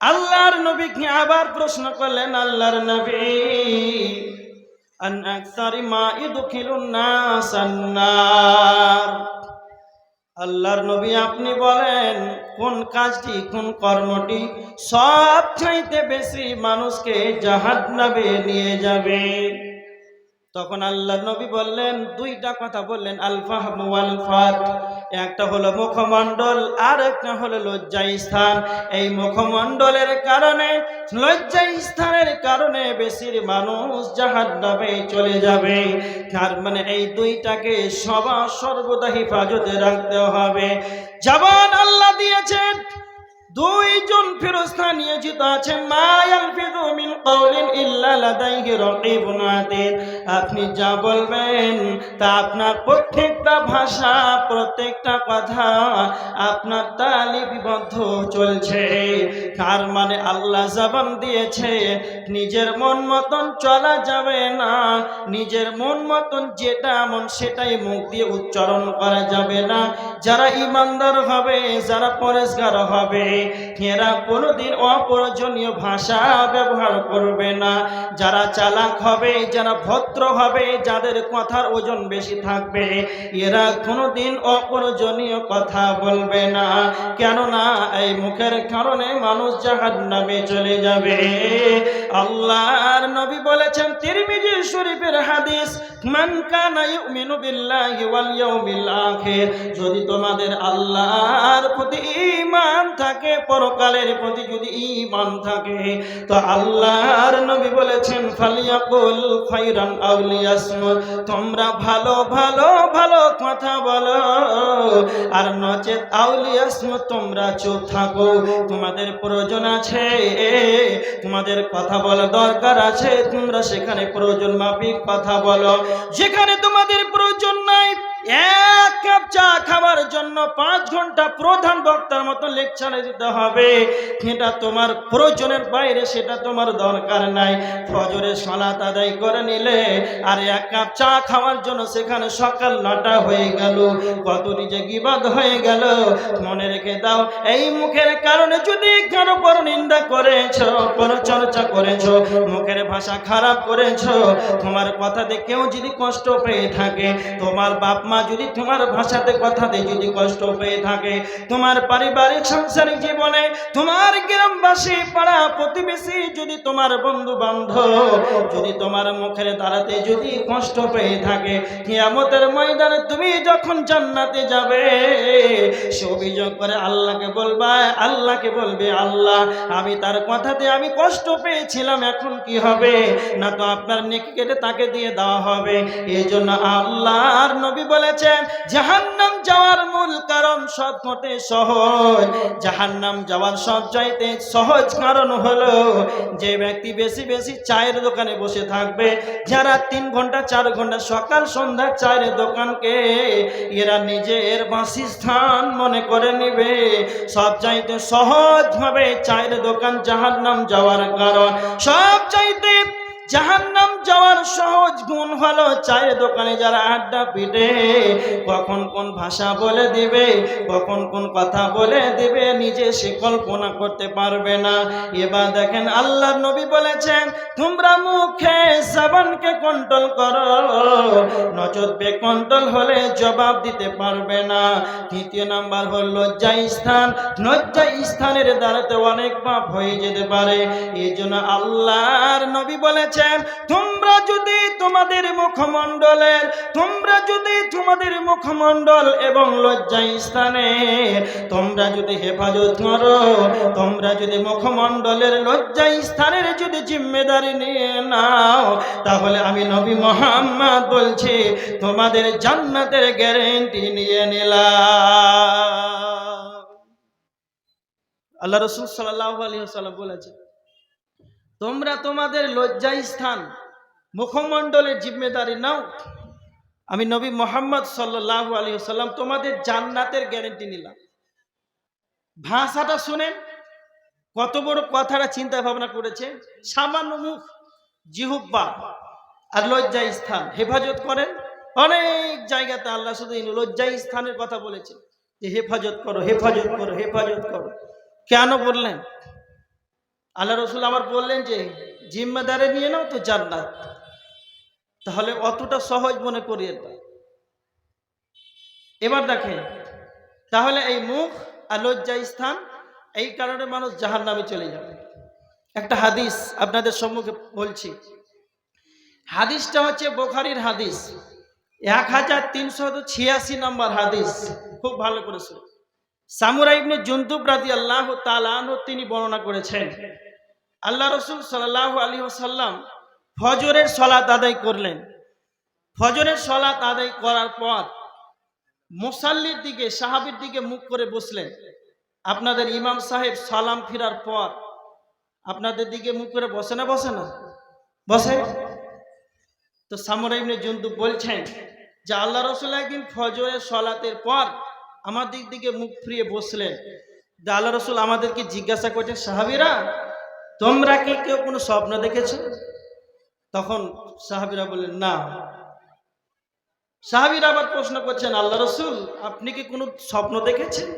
আল্লাহর নবীকে আবার প্রশ্ন করলেন, আল্লাহর নবী, আন আকসারি মা ইদখিলুন নাস আন্নার? আল্লাহর নবী আপনি বলেন, কোন কাজটি, কোন কর্মটি সব চাইতে বেশি মানুষকে জাহান্নামে নিয়ে যাবে? তখন আল্লাহ নবী বললেন, দুইটা কথা বললেন আলফাহ ওয়াল ফাত একটা হলো মুখমণ্ডল আর একটা হলো লজ্জা স্থান। এই মুখমণ্ডলের কারণে লজ্জা স্থানের কারণে বেশির মানুষ জাহান্নামে চলে যাবে। তার মানে এই দুইটাকে সবা সর্বদা হেফাজতে রাখতে হবে। জবান আল্লাহ দিয়েছেন, দুইজন ফেরস্তা নিয়োজিত আছেন মায়াল ফিদু মিন কওলিন ইল্লা লাদাইহি রাকিবুন আতীদ। আপনি যা বলবেন তা আপনার প্রত্যেকটা ভাষা, প্রত্যেকটা কথা আপনার তালিপিবদ্ধ চলছে। তার মানে আল্লাহ জবান দিয়েছে, নিজের মন মতন চলা যাবে না, নিজের মন মতন যেটা মন সেটাই মুখ দিয়ে উচ্চারণ করা যাবে না। যারা ইমানদার হবে, যারা পরেশগার হবে, এরা কোনোদিন অপ্রয়োজনীয় ভাষা ব্যবহার করবে না। যারা চালাক হবে, যারা ভদ্র হবে, যাদের কথার ওজন বেশি থাকবে। এরা কোনোদিন অপ্রয়োজনীয় কথা বলবে না, কেননা এই মুখের কারণে মানুষ জাহান নামে চলে যাবে। আল্লাহর নবী বলেছেন, তিরমিজি শরীফের হাদিস, মান কানা ইউমিনু বিল্লাহি ওয়াল ইয়াউমিল আখির। যদি তোমাদের আল্লাহর প্রতি ঈমান থাকে, পরকালের প্রতি যদি ঈমান থাকে, তো আল্লাহর নবী বলেছেন, ফালিয়াকুল খাইরান তোমরা ভালো ভালো ভালো কথা বলো। আর নচেত আউলিয়াসমুত তোমরা চুপ থাকো। তোমাদের প্রয়োজন আছে, তোমাদের কথা বলা দরকার আছে। তোমরা সেখানে প্রয়োজন মাফিক কথা বলো। যেখানে তোমাদের প্রয়োজন নাই এক কাপ চা খাবার জন্য পাঁচ ঘণ্টা প্রধান বক্তার মতো লেকচারে দিতে হবে। এটা তোমার প্রয়োজনের বাইরে, সেটা তোমার দরকার নাই। ফজরে সলাত আদায় করে নিলে আর এক কাপ চা খাওয়ার জন্য সেখানে সকাল নটা হয়ে গেল। কত নিজে গিবাদ হয়ে গেল, মনে রেখে দাও, এই মুখের কারণে যদি কারও পর নিন্দা করেছ কোনো চর্চা করেছ, মুখের ভাষা খারাপ করেছ, তোমার কথাতে কেউ যদি কষ্ট পেয়ে থাকে, তোমার বাপ মা যদি তোমার ভাষাতে কথাতে যদি কষ্ট পেয়ে থাকে, তোমার পারিবারিক সাংসারিক জীবনে, তোমার গ্রামবাসী পাড়া প্রতিবেশী যদি তোমার বন্ধু বান্ধব যদি তোমার মুখের দ্বারাতে যদি কষ্ট পেয়ে থাকে, কিয়ামতের ময়দানে তুমি যখন জান্নাতে যাবে, সে অভিযোগ করে আল্লাহকে বলবা, আল্লাহকে বলবে, আল্লাহ, আমি তার কথাতে আমি কষ্ট পেয়েছিলাম, এখন কি হবে? না তো আপনার নেকি কেটে তাকে দিয়ে দেওয়া হবে। এই জন্য আল্লাহর নবী বলেছেন, জাহান্নাম যাওয়ার মূল কারণ সব মতে সহজ। জাহান্নাম যাওয়ার সব চাইতে সহজ কারণ হলো, যে ব্যক্তি বেশি বেশি চায়ের দোকানে বসে থাকবে, যারা তিন ঘণ্টা, চার ঘণ্টা, সকাল, সন্ধ্যা চায়ের দোকানকে এরা নিজের বাসস্থান মনে করে নেবে। সব চাইতে সহজভাবে চায়ের দোকান জাহান্নাম যাওয়ার কারণ। সব চাইতে জাহান্নাম যাওয়ার সহজ গুণ হলো চায়ের দোকানে যারা আড্ডা পিটে, কখন কোন ভাষা বলে দিবে, কখন কোন কথা বলে দিবে, নিজে সে কল্পনা করতে পারবে না। এবার দেখেন আল্লাহ নবী বলেছেন, তোমরা মুখে সাবানকে কন্ট্রোল করো নজর বে কন্ট্রোল হলে জবাব দিতে পারবে না। তৃতীয় নাম্বার হল লজ্জা স্থান লজ্জা স্থানের দ্বারাতে অনেক পাপ হয়ে যেতে পারে। এই জন্য আল্লাহর নবী বলেছেন তোমরা যদি তোমাদের মুখমণ্ডলের, তোমরা যদি তোমাদের মুখমণ্ডল এবং লজ্জা স্থানে, তোমরা যদি হেফাজত করো, তোমরা যদি মুখমণ্ডলের লজ্জা স্থানের যদি জিম্মেদারি নিয়ে নাও, তাহলে আমি নবী মোহাম্মদ বলছি, তোমাদের জান্নাতের গ্যারেন্টি নিয়ে নিলাম। আল্লাহ রসুল সাল্লাহ আলী সাল্লাম বলেছে তোমরা তোমাদের লজ্জা স্থান মুখমণ্ডলের জিম্মেদারি নাও। আমি নবী মোহাম্মদ সাল্লাহ আলী সাল্লাম তোমাদের জান্নাতের গ্যারেন্টি নিলাম। ভাষাটা শুনেন, কত বড় কথাটা চিন্তা ভাবনা করেছে। সামান্য মুখ জিহুব্বা আর লজ্জা স্থান। হেফাজত করেন, অনেক জায়গাতে আল্লাহ শুধু এই লজ্জা স্থানের কথা বলেছে যে হেফাজত করো হেফাজত করো হেফাজত করো। কেন বললেন? আল্লাহ রসুল আবার বললেন যে, জিম্মেদারে নিয়ে নাও তো জান্নাত। তাহলে অতটা সহজ মনে করিয়ে এবার দেখেন, তাহলে এই মুখ আর লজ্জা স্থান, এই কারণে মানুষ জাহান নামে চলে যাবে। একটা হাদিস আপনাদের সম্মুখে বলছি। হাদিসটা হচ্ছে বোখারির হাদিস। এক হাজার তিনশো ছিয়াশি নম্বর হাদিস। খুব ভালো করে শুনুন। সামুরা ইবনে জুন্তুব রাজি আল্লাহ তালানহ তিনি বর্ণনা করেছেন, আল্লাহ রসুল সাল্লাহ আলী সাল্লাম ফজরের সলাত আদায় করলেন। ফজরের সলাত আদায় করার পর মোসাল্লির দিকে, সাহাবির দিকে মুখ করে বসলেন। আপনাদের ইমাম সাহেব সালাম ফিরার পর আপনাদের দিকে মুখ করে বসে না বসে না? বসে। তো সামরা ইবনে জন্তু বলছেন যে, আল্লাহ রসুল একদিন ফজরের সলাতের পর আমার দিক দিকে মুখ ফিরিয়ে বসলেন। যে আল্লাহ রসুল আমাদেরকে জিজ্ঞাসা করছেন, সাহাবিরা, তোমরা কি কেউ কোনো স্বপ্ন দেখেছ? তখন সাহাবিরা বললেন, না। সাহাবিরা আবার প্রশ্ন করছেন, আল্লাহ রসুল, আপনি কি কোনো স্বপ্ন দেখেছেন?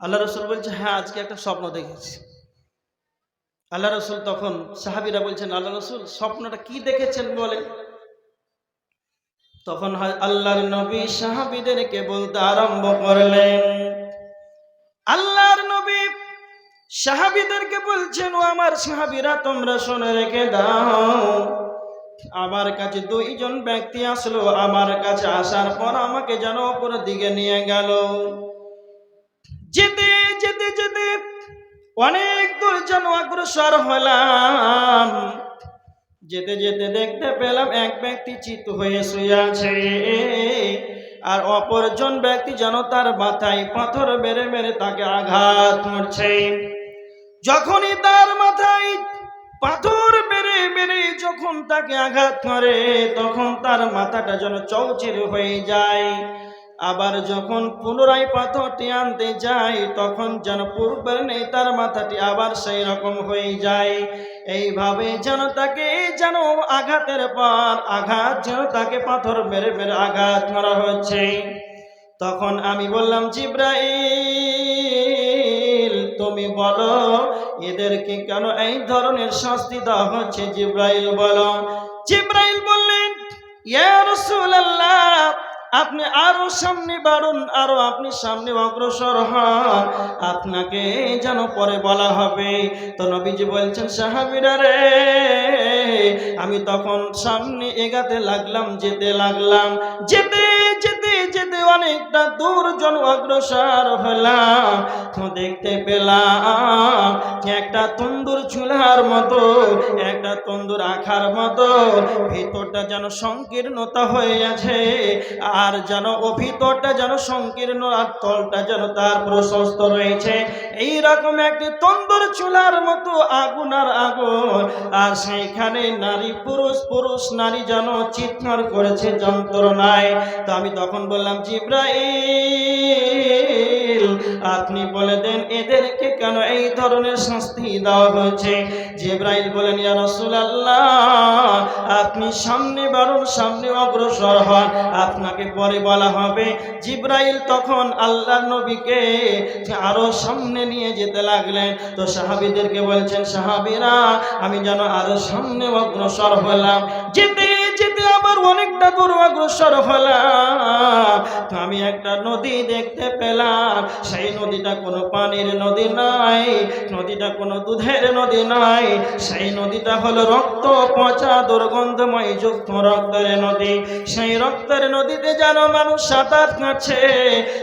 আল্লাহ রসুল বলছে হ্যাঁ আজকে একটা স্বপ্ন দেখেছি। আল্লাহ রসুল তখন সাহাবিরা বলছেন, আল্লাহ রসুল, স্বপ্নটা কি দেখেছেন বলে তখন আল্লাহর নবী সাহাবিদেরকে বলতে আরম্ভ করলেন। আল্লাহর নবী সাহাবিদেরকে বলছেন, ও আমার সাহাবিরা, তোমরা শুনে রেখে দাও। আমার কাছে দুইজন ব্যক্তি আসলো, আমার কাছে আসার পর আমাকে যেন অপর দিকে নিয়ে গেল। যেতে যেতে যেতে অনেক দূর যেন অগ্রসর হলাম। যেতে যেতে দেখতে পেলাম এক ব্যক্তি চিত হয়ে শুয়ে আছে। আর অপরজন ব্যক্তি যেন তার মাথায় পাথর মেরে মেরে তাকে আঘাত করছে। যখনই তার মাথায় পাথর মেরে মেরে যখন তাকে আঘাত করে, তখন তার মাথাটা যেন চৌচির হয়ে যায়। আবার যখন পুনরায় পাথরটি আনতে যায়, তখন যেন পূর্বের নেই তার মাথাটি আবার সেই রকম হয়ে যায়। এইভাবে যেন তাকে, যেন আঘাতের পর আঘাত, যেন তাকে পাথর মেরে মেরে আঘাত করা হচ্ছে। তখন আমি বললাম, জিব্রাইল, তুমি বলো, এদেরকে কেন এই ধরনের শাস্তি দেওয়া হচ্ছে? জিব্রাইল বলো জিব্রাইল বললেন, ইয়া রাসূলুল্লাহ আপনি আরও সামনে বাড়ুন, আরও আপনি সামনে অগ্রসর হন। আপনাকে যেন পরে বলা হবে, তো নবীজি বলছেন, সাহাবিরা রে, আমি তখন সামনে এগাতে লাগলাম, যেতে লাগলাম, যেতে যেতে যেতে অনেকটা দূর জন অগ্রসর হলাম। দেখতে পেলাম একটা তন্দুর চুলার মতো একটা তন্দুর আখার মতো, ভিতরটা যেন সংকীর্ণতা হয়ে আছে আর যেন ও ভিতরটা যেন সংকীর্ণ, আর তলটা যেন তার প্রশস্ত রয়েছে। এই রকম একটি তন্দুর চুলার মতো আগুন আর আগুন, আর সেইখানে নারী পুরুষ পুরুষ নারী যেন চিৎকার করেছে যন্ত্রণায়। তো আমি তখন বললাম জিব্রাইল আপনি বলে দেন, এদেরকে কেন এই ধরনের শাস্তি দেওয়া হয়েছে? জিব্রাইল বলেন, ইয়া রাসূলুল্লাহ, আপনি সামনে বাড়ুন সামনে অগ্রসর হন। আপনাকে পরে বলা হবে, জিব্রাইল তখন আল্লাহর নবীকে আরও সামনে নিয়ে যেতে লাগলেন। তো সাহাবীদেরকে বলছেন, সাহাবীরা, আমি যেন আরও সামনে অগ্রসর হলাম। যেতে যেতে আবার অনেকটা দূর অগ্রসর হলাম। তো আমি একটা নদী দেখতে পেলাম। সেই নদীটা কোনো পানির নদী নাই, নদীটা কোনো দুধের নদী নাই। সেই নদীটা হলো রক্ত, পচা, দুর্গন্ধময় যুক্ত রক্তের নদী। সেই রক্তের নদীতে যেন মানুষ সাঁতার কাটছে।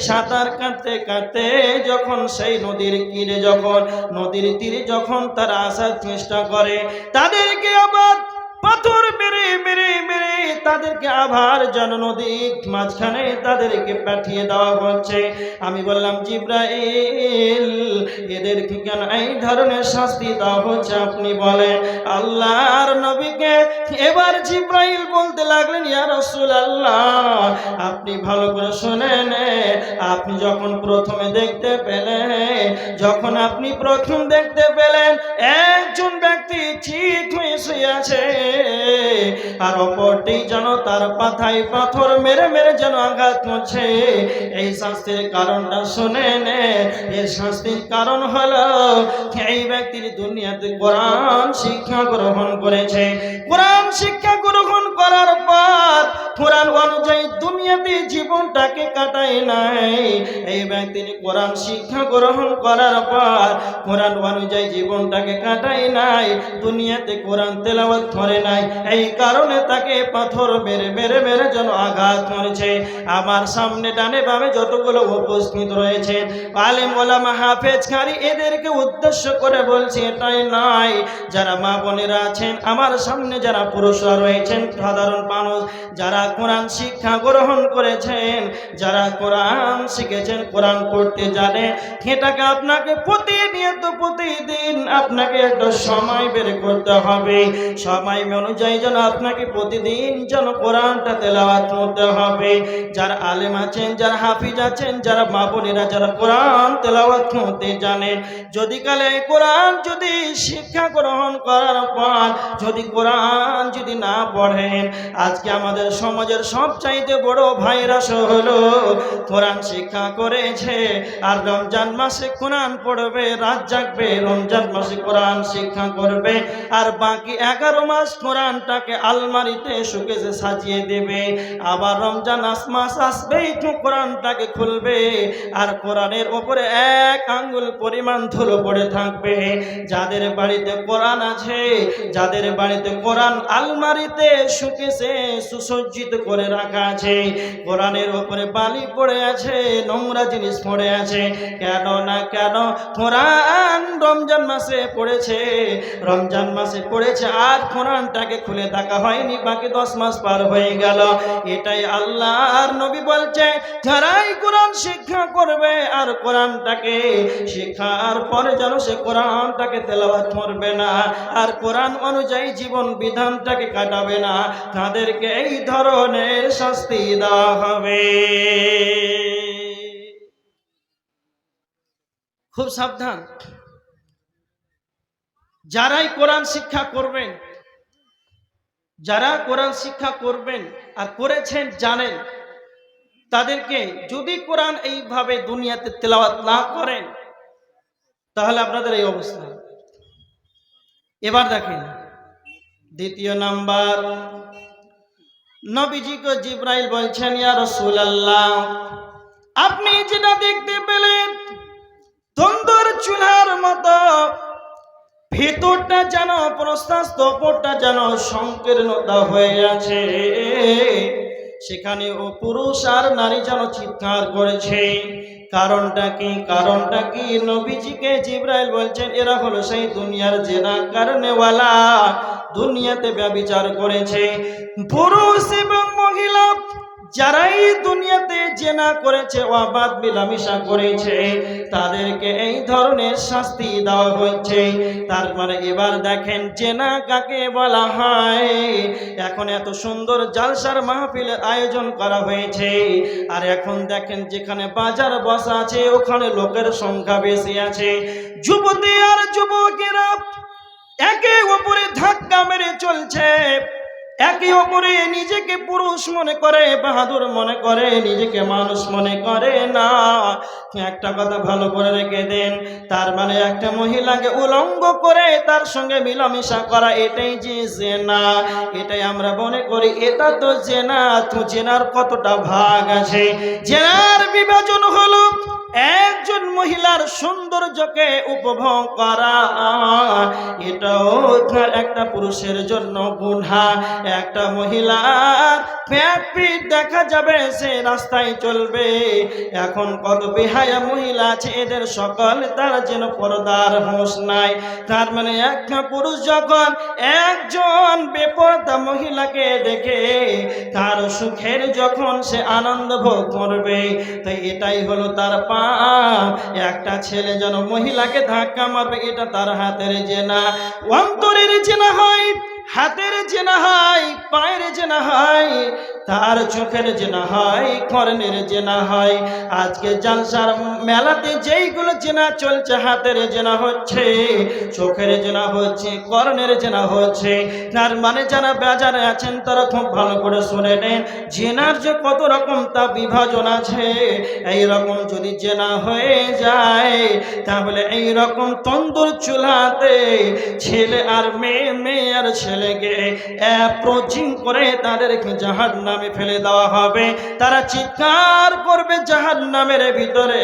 সাঁতার কাটতে কাটতে যখন সেই নদীর তীরে যখন, নদীর তীরে যখন তারা আসার চেষ্টা করে, তাদেরকে আবার পাথর মেরে মেরে মেরে তাদেরকে আবার জন নদীর মাঝখানে তাদেরকে পাঠিয়ে দেওয়া হচ্ছে। আমি বললাম, জিব্রাইল এদেরকে কেন এই ধরনের শাস্তি দেওয়া হচ্ছে, আপনি বলেন আল্লাহর নবীকে এবার জিব্রাইল বলতে লাগলেন, ইয়া রসুল আল্লাহ আপনি ভালো করে শোনেন আপনি যখন প্রথমে দেখতে পেলেন, যখন আপনি প্রথম দেখতে পেলেন, একজন ব্যক্তি ঠিক হয়ে শুয়ে আছে। আর অপরটি যেন তার পাথায় পাথর মেরে মেরে যেন আঘাত করছে। এই শাস্তির কারণটা শুনে নে। এই শাস্তির কারণ হলো, এই ব্যক্তির দুনিয়াতে কোরআন শিক্ষা গ্রহণ করেছে। কোরআন শিক্ষা গ্রহণ করার পর কোরআন অনুযায়ী দুনিয়াতে জীবনটাকে কাটায় নাই। এই ব্যক্তির কোরআন শিক্ষা গ্রহণ করার পর কোরআন অনুযায়ী জীবনটাকে কাটায় নাই, দুনিয়াতে কোরআন তেলাওয়াত করে নাই। এই কারণে তাকে পাথর মেরে মেরে মেরে যেন আঘাত করেছে। আমার সামনে ডানে বামে যতগুলো উপস্থিত রয়েছে, আলেম, ওলামা, হাফেজ, খারি, এদেরকে উদ্দেশ্য করে বলছি এটাই নাই যারা মা বোনেরা আছেন, আমার সামনে যারা পুরুষরা রয়েছেন, সাধারণ মানুষ, যারা কোরআন শিক্ষা গ্রহণ করেছেন, যারা কোরআন শিখেছেন, কোরআন পড়তে জানে এটাকে আপনাকে প্রতিনিয়ত, প্রতিদিন আপনাকে একটা সময় বের করতে হবে। সময় অনুযায়ী যেন আপনাকে প্রতিদিন যেন কোরআনটা তেলাওয়াত করতে হবে। যারা আলেম আছেন, যারা হাফিজ আছেন, যারা মা বোনেরা যারা কোরআন তেলাওয়াত করতে জানেন, যদি কালে কোরআন যদি শিক্ষা গ্রহণ করার পর, যদি কোরআন যদি না পড়েন, আজকে আমাদের সমাজের সবচাইতে বড় ভাইরাস হলো, কোরআন শিক্ষা করেছে, আর রমজান মাসে কোরআন পড়বে, রাত জাগবে, রমজান মাসে কোরআন শিক্ষা করবে, আর বাকি এগারো মাস কোরআনটাকে আলমারিতে শুকেছে সাজিয়ে দেবে, আবার রমজান মাস আসবেই তো কোরআনটাকে খুলবে, আর কোরআনের ওপরে এক আঙ্গুল পরিমাণ ধুলো পড়ে থাকবে। যাদের বাড়িতে কোরআন আছে, যাদের বাড়িতে কোরআন আলমারিতে শুকেছে সুসজ্জিত করে রাখা আছে। কোরআনের ওপরে বালি পড়ে আছে, নোংরা জিনিস পড়ে আছে। কেন না কেন? কোরআন রমজান মাসে পড়েছে। রমজান মাসে পড়েছে, আর কোরআনটাকে খুলে দেখা হয়নি, বাকি দশ মাস পার হয়ে গেল। এটাই আল্লাহর নবী বলছে, যারাই কোরআন শিক্ষা করবে আর কোরআনটাকে শিক্ষার পরে যেন সে কোরআনটাকে তেলাওয়াত করবে না, আর কোরআন অনুযায়ী জীবন বিধানটাকে কাটাবে না, তাদেরকে এই ধরনের শাস্তি দেওয়া হবে। খুব সাবধান। যারাই কোরআন শিক্ষা করবেন, যারা কোরআন শিক্ষা করবেন আর করেছেন, জানেন, তাদেরকে যদি কোরআন এইভাবে দুনিয়াতে তেলাওয়াত না করেন, তাহলে আপনাদের এই অবস্থা। এবার দেখেন, দ্বিতীয় নাম্বার নবীজিকে জিব্রাইল বলছেন, ইয়া রাসূলুল্লাহ, আপনি যেটা দেখতে পেলেন তন্দুর চুলার মতো, ভেতরটা যেন প্রস্তাস্ত ওপরটা যেন সংকীর্ণতা হয়ে আছে। সেখানে ও পুরুষ আর নারী যেন চিৎকার করেছে। কারণটা কি? কারণটা কি? নবীজিকে জিব্রাইল বলছেন, এরা হলো সেই দুনিয়ার জেনা কারণেওয়ালা। দুনিয়াতে ব্যবিচার করেছে। পুরুষ এবং মহিলা যারাই দুনিয়াতে জেনা করেছে, অবাধ মিলামিশা করেছে, তাদেরকে এই ধরনের শাস্তি দেওয়া হয়েছে। তার মানে এবার দেখেন জেনা কাকে বলা হয়? এখন এত সুন্দর জালসার মাহফিলের আয়োজন করা হয়েছে। আর এখন দেখেন যেখানে বাজার বসা আছে, ওখানে লোকের সংখ্যা বেশি আছে। যুবতী আর যুবকেরা একে অপরে ধাক্কা মেরে চলছে। একে অপরে নিজেকে পুরুষ মনে করে, বাহাদুর মনে করে, নিজেকে মানুষ মনে করে না। একটা কথা ভালো করে রেখে দেন, তার মানে একটা মহিলাকে উলঙ্গ করে তার সঙ্গে মিলামিশা করা এটাই যে জেনা। এটাই আমরা মনে করি, এটা তো জেনা। তো জেনার কতটা ভাগ আছে? জেনার বিভাজন হলো একজন মহিলার সৌন্দর্যকে উপভোগ করা, এটাও তার একটা পুরুষের জন্য গুণা একটা মহিলার পেট দেখা যাবে, সে রাস্তায় চলবে। এখন কত বেহায়া মহিলা আছে, এদের সকল তার যেন পর্দার হোশ নাই। তার মানে একটা পুরুষ যখন একজন বেপরদা মহিলাকে দেখে, তার সুখের যখন সে আনন্দ ভোগ করবে, তাই এটাই হলো তার পা একটা ছেলে যেন মহিলাকে ধাক্কা মারবে, এটা তার হাতের জেনা। অন্তরের জেনা হয়, হাতের জেনা হয়, পায়ের জেনা হয়। তার চোখের জেনা হয়, কর্ণের জেনা হয়। আজকে জালসার মেলাতে যেইগুলো জেনা চলছে, হাতের জেনা হচ্ছে, চোখের জেনা হচ্ছে, কর্ণের জেনা হচ্ছে। তার মানে যারা বাজারে আছেন, তারা খুব ভালো করে শুনে নেন, জেনার যে কত রকম তা বিভাজন আছে। এই রকম যদি জেনা হয়ে যায়, তাহলে এই রকম তন্দুর চুলাতে ছেলে আর মেয়ে মেয়ে আর ছেলেকে অ্যাপ্রোচিং করে তাদেরকে জাহার নামে ফেলে দেওয়া হবে। তারা চিৎকার করবে জাহান্নামের ভিতরে।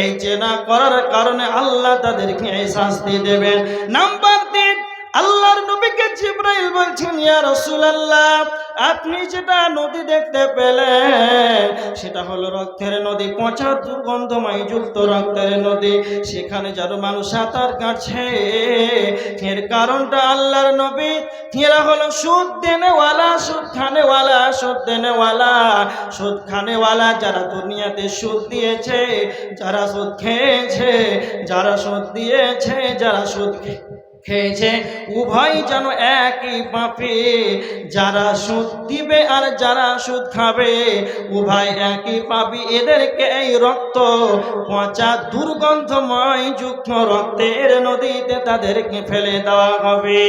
এই চেনা করার কারণে আল্লাহ তাদেরকে এই শাস্তি দেবেন। নাম্বার তিন, আল্লাহর নবীকে জিব্রাইল বলছেন, ইয়া রাসূলুল্লাহ আপনি যেটা নদী দেখতে পেলেন, সেটা হলো রক্তের নদী, পচা দুর্গন্ধময় যুক্ত রক্তের নদী। সেখানে যারা মানুষ সাঁতার কাটছে, এর কারণটা আল্লাহর নবী। এরা হলো সুদ দেনেওয়ালা, সুদ খানেওয়ালা, সুদ দেনেওয়ালা, সুদ খানেওয়ালা যারা দুনিয়াতে সুদ দিয়েছে, যারা সুদ খেয়েছে, যারা সুদ দিয়েছে, যারা সুদ খে- খেয়েছে উভয় যেন একই পাপে। যারা সুদ দিবে আর যারা সুদ খাবে, উভয় একই পাপি। এদেরকে এই রক্ত, পচা দুর্গন্ধময় যুগ্ম রক্তের নদীতে তাদেরকে ফেলে দেওয়া হবে।